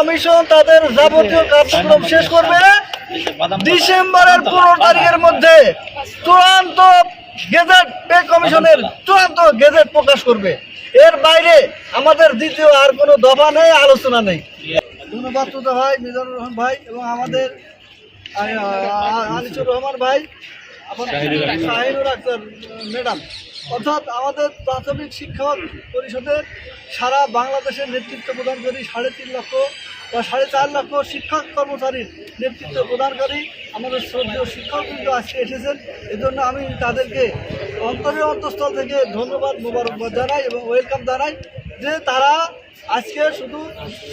Commission তাদের যাবতীয় কার্যক্রম শেষ করবে ডিসেম্বরের পনেরো তারিখের মধ্যে চূড়ান্ত গেজেট পে কমিশনের চূড়ান্ত গেজেট প্রকাশ করবে। এর বাইরে আমাদের দ্বিতীয় আর কোনো দফা নেই আলোচনা নেই। ধন্যবাদ তুদা ভাই মিজানুর রহমান ভাই এবং আমাদের আনিসুর রহমান ভাই। আপনার শাহিনুর আক্তার ম্যাডাম। অর্থাৎ আমাদের প্রাথমিক শিক্ষক পরিষদের সারা বাংলাদেশের নেতৃত্ব প্রদানকারী সাড়ে তিন লক্ষ বা সাড়ে চার লক্ষ শিক্ষক কর্মচারীর নেতৃত্ব প্রদানকারী আমাদের শ্রদ্ধেয় শিক্ষক কিন্তু আজকে এসেছেন। এজন্য আমি তাদেরকে অন্তরের অন্তঃস্থল থেকে ধন্যবাদ, মোবারকবাদ জানাই এবং ওয়েলকাম জানাই। যে তারা আজকে শুধু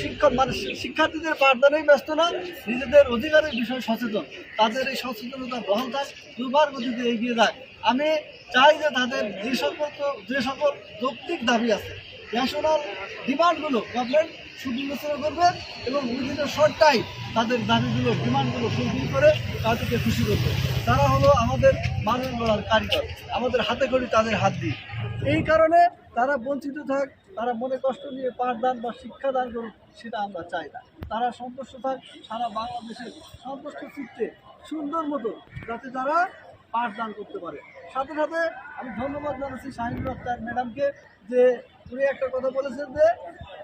শিক্ষক মানে শিক্ষার্থীদের পাঠদানেই ব্যস্ত না, নিজেদের অধিকারের বিষয়ে সচেতন। তাদের এই সচেতনতা গ্রহণকার দুবার গতিতে এগিয়ে যায়। আমি চাই যে তাদের যে সকল যে সকল যৌক্তিক দাবি আছে ন্যাশনাল ডিমান্ডগুলো গভর্নমেন্ট সুবিবেচনা করবে এবং উইদিন শর্ট টাইম তাদের দাবিগুলো ডিমান্ডগুলো ফুলফিল করে তাদেরকে খুশি করবে। তারা হলো আমাদের মানুষ গড়ার কারিগর। আমাদের হাতে করি তাদের হাত দিয়ে। এই কারণে তারা বঞ্চিত থাক, তারা মনে কষ্ট নিয়ে পাঠদান বা শিক্ষাদান করুক, সেটা আমরা চাই না। তারা সন্তুষ্ট থাক, সারা বাংলাদেশের সন্তুষ্ট চিত্তে, সুন্দর মতো যাতে তারা পাঠদান করতে পারে। সাথে সাথে আমি ধন্যবাদ জানাচ্ছি শাহিনুর আক্তার ম্যাডামকে যে উনি একটা কথা বলেছেন যে,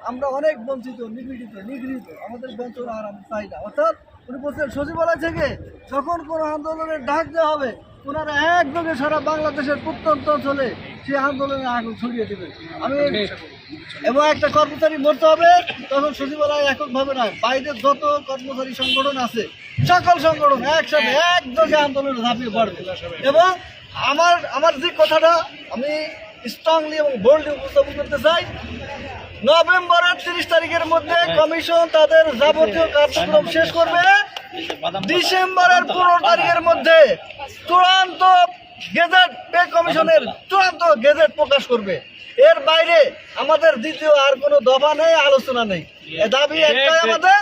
আমরা অনেক বঞ্চিত নিপীড়িত নিগৃহীত। আমাদের বঞ্চনা আর আমরা চাই না। অর্থাৎ উনি বলছেন, সচিবালয় থেকে যখন কোনো আন্দোলনের ডাক দেওয়া হবে, ওনারা একযোগে সারা বাংলাদেশের প্রত্যন্ত অঞ্চলে সেই আন্দোলনের আগুন ছড়িয়ে দেবে। আমি এবং একটা কর্মচারী মরতে হবে তখন সচিবালয় এককভাবে নয় বাইরের যত কর্মচারী সংগঠন আছে সকল সংগঠন একসাথে একযোগে আন্দোলনে ঝাঁপিয়ে পড়বে। এবং আমার আমার যে কথাটা আমি স্ট্রংলি এবং বোল্ডলি উপস্থাপন করতে চাই নভেম্বরের তিরিশ তারিখের মধ্যে কমিশন তাদের যাবতীয় কার্যক্রম শেষ করবে। ডিসেম্বরের পনেরো তারিখের মধ্যে চূড়ান্ত গেজেট পে কমিশনের চূড়ান্ত গেজেট প্রকাশ করবে। এর বাইরে আমাদের দ্বিতীয় আর কোনো দফা নেই আলোচনা নেই। দাবি একটাই আমাদের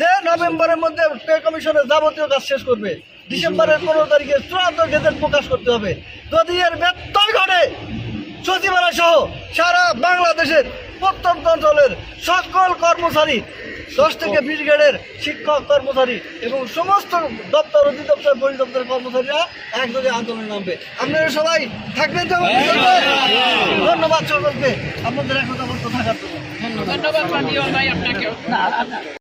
যে নভেম্বরের মধ্যে পে কমিশনের যাবতীয় কাজ শেষ করবে। ডিসেম্বরের পনেরো তারিখে চূড়ান্ত গেজেট প্রকাশ করতে হবে। যদি এর ব্যত্যয় ঘটে সচিবালয় সহ সারা বাংলাদেশের প্রত্যন্ত অঞ্চলের সকল কর্মচারী দশ থেকে বিশ গ্রেডের শিক্ষক কর্মচারী এবং সমস্ত দপ্তর অধিদপ্তর পরিদপ্তরের কর্মচারীরা একযোগে আন্দোলনে নামবে। আপনারা সবাই থাকবেন তো ধন্যবাদ সকলকে। আপনাদের একতা থাকার জন্য ধন্যবাদ।